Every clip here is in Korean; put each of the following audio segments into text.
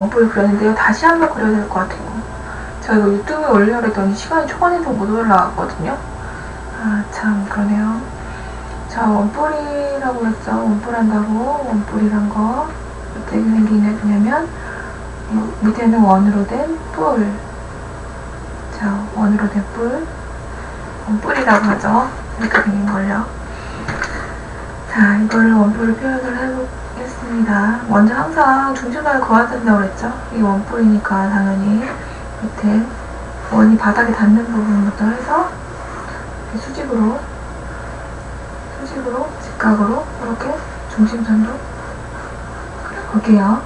원뿔 그렸는데요. 다시 한 번 그려야 될 것 같아요. 제가 이거 유튜브에 올리려고 했더니 시간이 초반에서 못 올라갔거든요. 아, 참, 그러네요. 자, 원뿔이라고 했죠. 원뿔 한다고. 원뿔이란 거. 어떻게 생기냐면, 이 밑에는 원으로 된 뿔. 자, 원으로 된 뿔. 원뿔이라고 하죠. 이렇게 생긴 걸요. 자, 이거를 원뿔을 표현을 해보 겠습니다. 먼저 항상 중심각을 그어야 된다고 그랬죠? 이 원뿔이니까 당연히 밑에 원이 바닥에 닿는 부분부터 해서 수직으로 수직으로 직각으로 이렇게 중심선도 그려볼게요.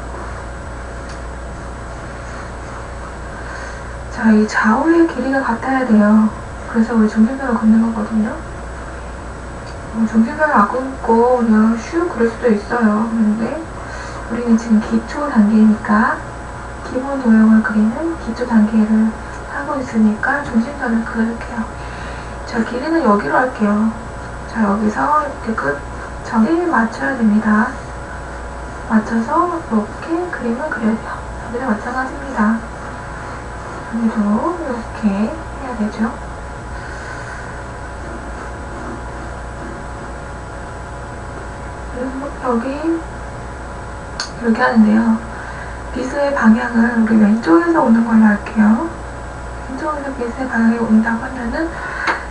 자, 이 좌우의 길이가 같아야 돼요. 그래서 우리 중심선을 긋는 거거든요. 뭐 중심선을 안 긋고 그냥 슉 그럴 수도 있어요. 그런데 우리는 지금 기초 단계니까 기본 도형을 그리는 기초 단계를 하고 있으니까 중심선을 그을게요. 자, 길이는 여기로 할게요. 자, 여기서 이렇게 끝 점에 맞춰야 됩니다. 맞춰서 이렇게 그림을 그려야 돼요. 여기도 마찬가지입니다. 여기도 이렇게 해야 되죠. 여기 이렇게 하는데요. 비스의 방향은 우리 왼쪽에서 오는 걸로 할게요. 왼쪽에서 비스의 방향이 온다고 하면은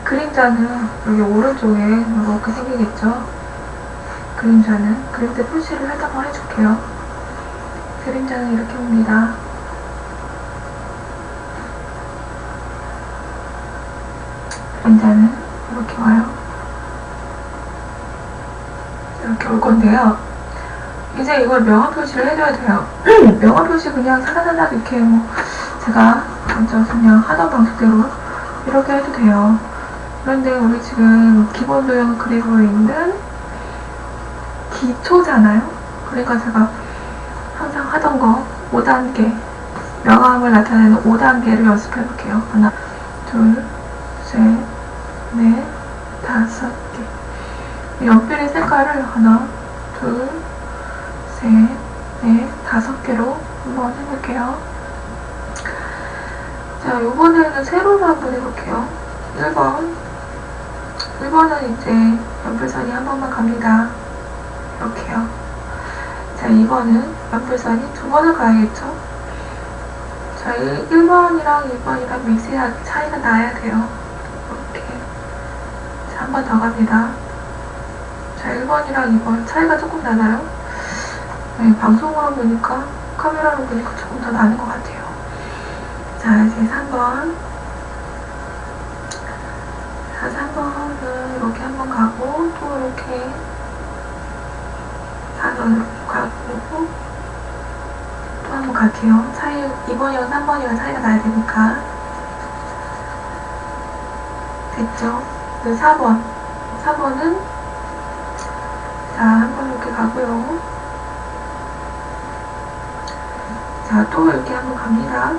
그림자는 여기 오른쪽에 이렇게 생기겠죠. 그림자는 그림자 표시를 살짝만 해줄게요. 그림자는 이렇게 옵니다. 그림자는 이렇게 와요. 이렇게 올 건데요. 이제 이걸 명암 표시를 해줘야 돼요. 명암 표시 그냥 사다사다 이렇게 뭐 제가 먼저 그냥 하던 방식대로 이렇게 해도 돼요. 그런데 우리 지금 기본 도형을 그리고 있는 기초잖아요. 그러니까 제가 항상 하던 거 5단계 명암을 나타내는 5단계를 연습해 볼게요. 하나, 둘, 셋, 넷, 다섯 개. 연필의 색깔을 하나, 둘, 셋, 넷, 다섯 개로 한번 해볼게요. 자, 이번에는 세로로 한번 해볼게요. 1번. 1번은 이제 연필선이 한 번만 갑니다. 이렇게요. 자, 2번은 연필선이 두 번을 가야겠죠? 자, 1번이랑 2번이랑 밑에 차이가 나야 돼요. 이렇게. 자, 한 번 더 갑니다. 자, 1번이랑 2번 차이가 조금 나나요? 네, 방송으로 보니까, 카메라로 보니까 조금 더 나는 것 같아요. 자, 이제 3번. 자, 3번은 이렇게 한번 가고, 또 이렇게 4번 가고, 또 한번 갈게요. 차이, 2번이랑 3번이랑 차이가 나야 되니까. 됐죠? 그 4번. 4번은 자, 한번 이렇게 가고요. 자, 또 이렇게 한번 갑니다.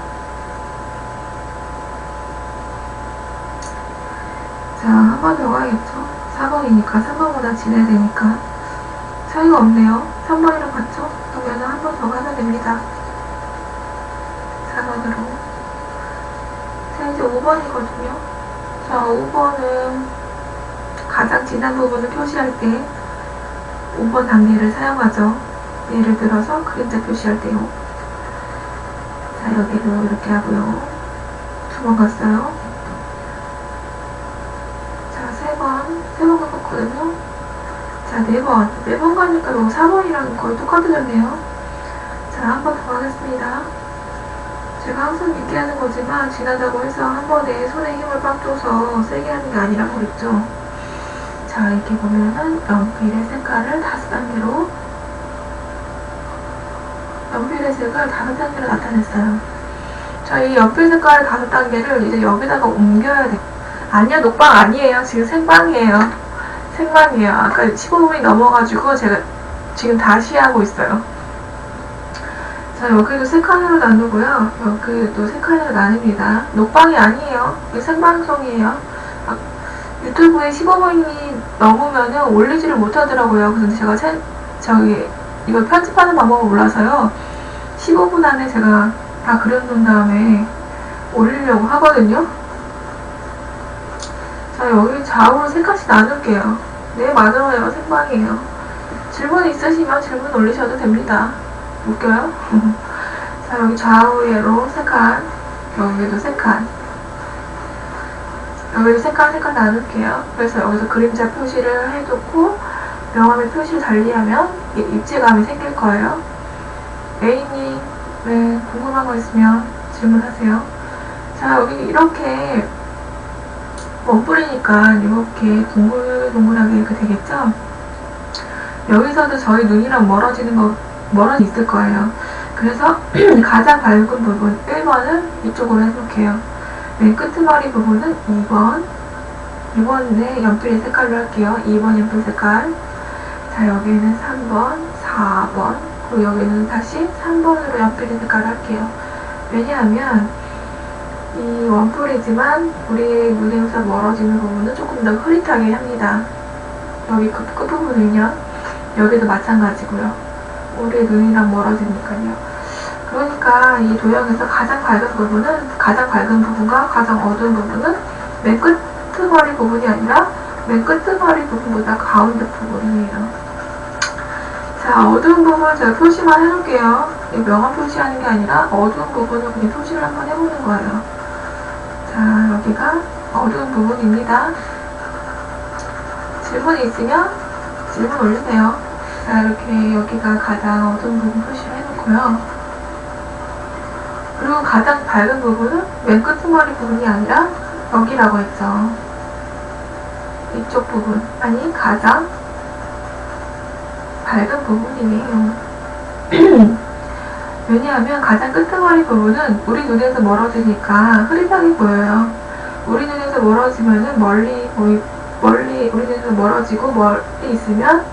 자, 한 번 더 가야겠죠? 4번이니까 3번보다 지나야 되니까 차이가 없네요. 3번이랑 같죠? 그러면 한 번 더 가면 됩니다. 4번으로. 자, 이제 5번이거든요. 자, 5번은 가장 진한 부분을 표시할 때 5번 단계를 사용하죠. 예를 들어서 그림자 표시할 때요. 자, 여기도 이렇게 하고요. 두 번 갔어요. 자, 세 번. 세 번 갔거든요. 자, 네 번. 네 번 가니까 요 4번이랑 거의 똑같아졌네요. 자, 한 번 더 하겠습니다. 제가 항상 얘기하는 거지만 지나다고 해서 한 번에 손에 힘을 빡 줘서 세게 하는 게 아니라고 그랬죠. 자, 이렇게 보면은 연필의 색깔을 다섯 단계로 연필의 색을 다섯 단계로 나타냈어요. 자, 이 연필 색깔 다섯 단계를 이제 여기다가 옮겨야 돼. 아니요, 녹방 아니에요. 지금 생방이에요. 생방이에요. 아까 15분이 넘어가지고 제가 지금 다시 하고 있어요. 자, 여기도 세 칸으로 나누고요. 여기도 세 칸으로 나눕니다. 녹방이 아니에요. 이게 생방송이에요. 아, 유튜브에 15분이 넘으면은 올리지를 못하더라고요. 그래서 제가 세, 저기 이걸 편집하는 방법을 몰라서요. 15분 안에 제가 다 그려놓은 다음에 올리려고 하거든요. 자, 여기 좌우로 세 칸씩 나눌게요. 네, 맞아요. 생방이에요. 질문 있으시면 질문 올리셔도 됩니다. 웃겨요? 자, 여기 좌우로 세 칸, 여기도 세 칸. 칸, 세칸 나눌게요. 그래서 여기서 그림자 표시를 해놓고 명암의 표시를 달리하면 이- 입체감이 생길 거예요. A님, 네, 궁금한 거 있으면 질문하세요. 자, 여기 이렇게 원뿔이니까 이렇게 동글동글하게 이렇게 되겠죠? 여기서도 저희 눈이랑 멀어지는 거, 멀어져 있을 거예요. 그래서 가장 밝은 부분 1번을 이쪽으로 해놓을게요. 맨 끄트머리 부분은 2번. 2번에 연필 색깔로 할게요. 2번 연필 색깔. 자, 여기는 3번, 4번. 그리고 여기는 다시 3번으로 연필 색깔을 할게요. 왜냐하면 이 원뿔이지만 우리 눈에서 멀어지는 부분은 조금 더 흐릿하게 합니다. 여기 그 끝부분은요. 여기도 마찬가지고요. 우리 눈이랑 멀어지니까요. 그러니까 이 도형에서 가장 밝은 부분은 가장 밝은 부분과 가장 어두운 부분은 맨 끝머리 부분이 아니라 맨 끝머리 부분보다 가운데 부분이에요. 자, 어두운 부분 제가 표시만 해놓을게요. 이 명암 표시하는 게 아니라 어두운 부분을 그냥 표시를 한번 해보는 거예요. 자, 여기가 어두운 부분입니다. 질문이 있으면 질문 올리세요. 자, 이렇게 여기가 가장 어두운 부분 표시를 해놓고요. 그리고 가장 밝은 부분은 맨 끝머리 부분이 아니라 여기라고 했죠. 이쪽 부분. 아니, 가장 밝은 부분이에요. 왜냐하면 가장 끄트머리 부분은 우리 눈에서 멀어지니까 흐릿하게 보여요. 우리 눈에서 멀어지면은 멀리 보이, 멀리, 우리 눈에서 멀어지고 멀리 있으면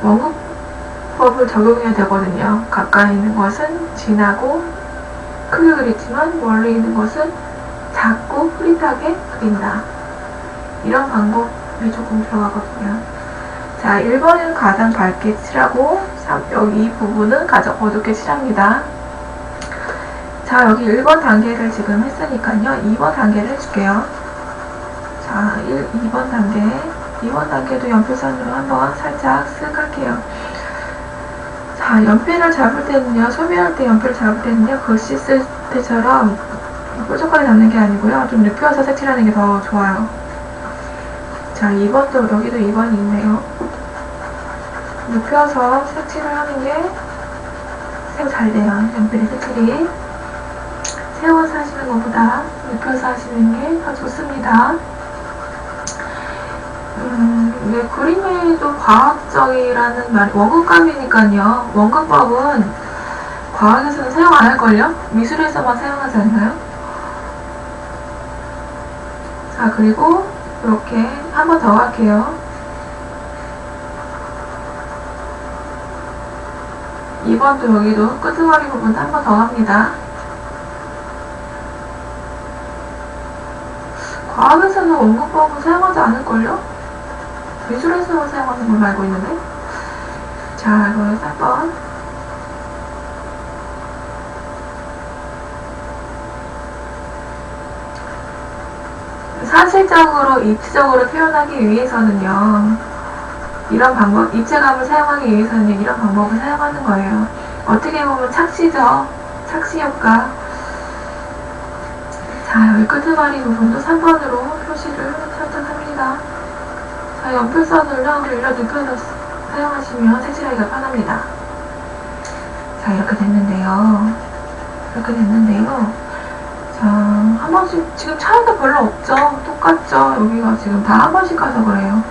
원근법을 적용해야 되거든요. 가까이 있는 것은 진하고 크게 그리지만 멀리 있는 것은 작고 흐릿하게 그린다. 이런 방법이 조금 들어가거든요. 자, 1번은 가장 밝게 칠하고, 3, 여기 이 부분은 가장 어둡게 칠합니다. 자, 여기 1번 단계를 지금 했으니까요. 2번 단계를 해줄게요. 자, 1, 2번 단계. 2번 단계도 연필선으로 한번 살짝 쓱 할게요. 자, 연필을 잡을 때는요, 소비할 때 연필을 잡을 때는요, 글씨 쓸 때처럼 뾰족하게 잡는 게 아니고요. 좀 눕혀서 색칠하는 게 더 좋아요. 자, 2번도, 여기도 2번이 있네요. 눕혀서 색칠을 하는 게 새우 잘 돼요. 연필의 색칠이. 세워서 하시는 것보다 눕혀서 하시는 게 더 좋습니다. 음, 네, 그림에도 과학적이라는 말, 원근감이니까요. 원근법은 과학에서는 사용 안 할걸요? 미술에서만 사용하지 않나요? 자, 그리고 이렇게 한 번 더 할게요. 2번도 여기도 끄트머리 부분 한번 더 합니다. 과학에서는 원근법은 사용하지 않을걸요? 미술에서만 사용하는 걸로 알고 있는데. 자, 이거 3번. 사실적으로 입체적으로 표현하기 위해서는요. 이런 방법, 입체감을 사용하기 위해서는 이런 방법을 사용하는 거예요. 어떻게 보면 착시죠. 착시 효과. 자, 여기 끄트머리 부분도 3번으로 표시를 연필선을요, 일러 눕혀서 사용하시면 색칠하기가 편합니다. 자, 이렇게 됐는데요. 이렇게 됐는데요. 자, 한 번씩, 지금 차이가 별로 없죠? 똑같죠? 여기가 지금 다 한 번씩 가서 그래요.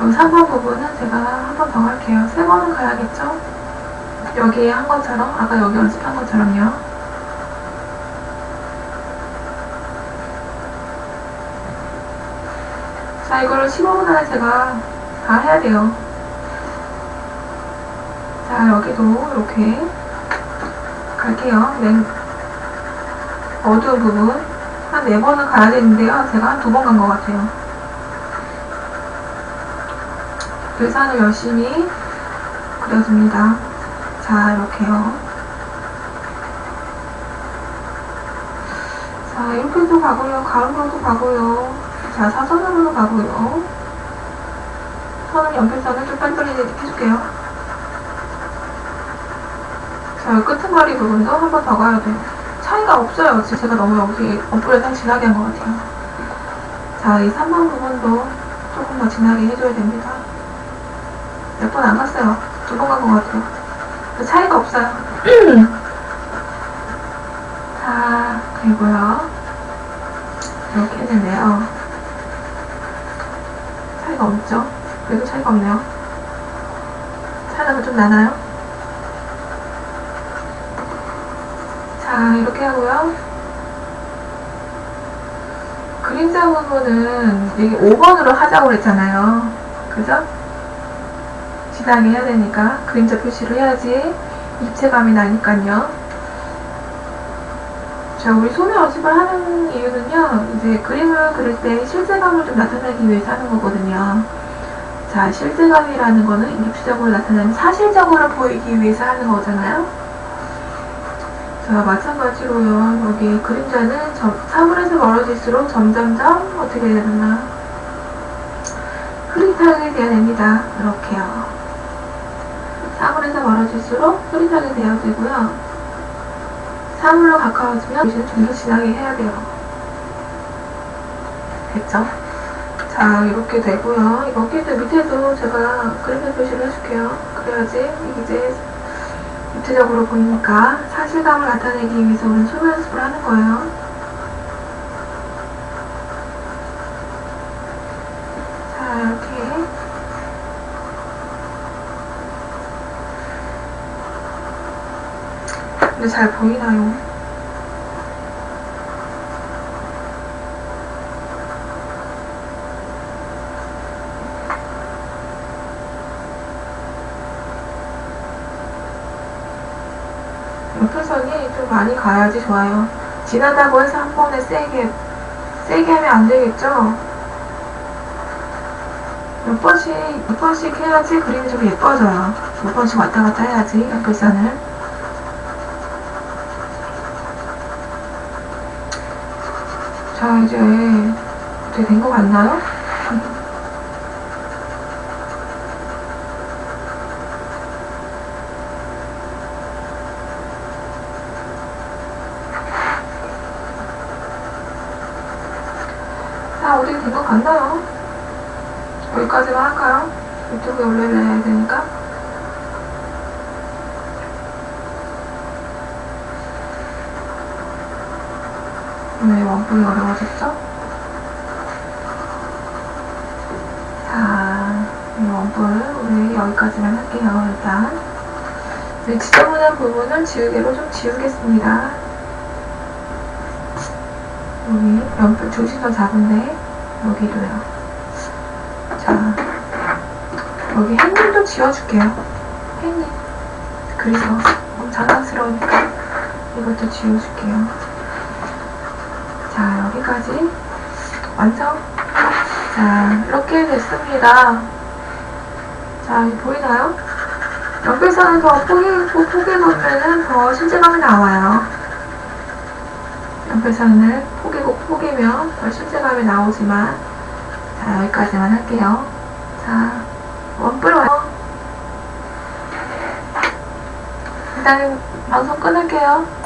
여기 3번 부분은 제가 한 번더 할게요. 세 번은 가야겠죠? 여기에 한 것처럼, 아까 여기 연습한 것처럼요. 자, 이거를 15분에 제가 다 해야 돼요. 자, 여기도 이렇게 갈게요. 맨 어두운 부분 한 네 번은 가야 되는데요. 제가 한 두 번 간 것 같아요. 글산을 열심히 그려줍니다. 자, 이렇게요. 자, 이렇게도 가고요. 가로로도 가고요. 자, 사선으로도 가고요. 선을 연필선을 좀 빨리빨리 해줄게요. 자, 여기 끄트머리 부분도 한번 더 가야 돼요. 차이가 없어요. 지금 제가 너무 여기 엄불에 상 진하게 한 것 같아요. 자, 이 3번 부분도 조금 더 진하게 해줘야 됩니다. 몇 번 안 갔어요. 두 번 간 것 같아요. 차이가 없어요. 자, 그리고요. 이렇게 했는데요. 차이가 없죠? 그래도 차이가 없네요. 차이가 좀 나나요? 자, 이렇게 하고요. 그림자 부분은 여기 5번으로 하자고 그랬잖아요. 그죠? 진하게 해야 되니까 그림자 표시를 해야지 입체감이 나니까요. 자, 우리 소묘 연습을 하는 이유는요, 이제 그림을 그릴 때 실제감을 좀 나타내기 위해서 하는 거거든요. 자, 실제감이라는 거는 입체적으로 나타나는 사실적으로 보이기 위해서 하는 거잖아요. 자, 마찬가지로요, 여기 그림자는 점, 사물에서 멀어질수록 점점점 어떻게 되나 흐릿하게 되어야 됩니다. 이렇게요. 사물에서 멀어질수록 흐릿하게 되어야 되고요. 사물로 가까워지면 이제 좀더 진하게 해야 돼요. 됐죠? 자, 이렇게 되고요. 여기도 밑에도 제가 그림자 표시를 해줄게요. 그래야지 이제 입체적으로 보이니까 사실감을 나타내기 위해서 우리는 연습을 하는 거예요. 자, 이렇게. 근데 잘 보이나요? 옆에선이 좀 많이 가야지 좋아요. 진하다고 해서 한 번에 세게, 세게 하면 안 되겠죠? 몇 번씩, 몇 번씩 해야지 그림이 좀 예뻐져요. 몇 번씩 왔다 갔다 해야지, 옆에선을. 자, 이제 어떻게 된 것 같나요? 자, 어떻게 된 것 같나요? 여기까지만 할까요? 유튜브에 올려야 되니까. 왜 원뿔이 어려워졌죠? 자, 이 원뿔 우리 여기까지만 할게요, 일단. 네, 지저분한 부분을 지우개로 좀 지우겠습니다. 여기 연필 중심도 작은데 여기도요. 자, 여기 햇님도 지워줄게요. 햇님. 그래서 너무 장난스러우니까 이것도 지워줄게요. 자, 여기까지 완성. 자, 이렇게 됐습니다. 자, 보이나요? 연필선을 더 포개고 포개놓으면 더 실제감이 나와요. 연필선을 포개고 포개면 더 실제감이 나오지만 자, 여기까지만 할게요. 자, 원뿔 완성. 일단 방송 끊을게요.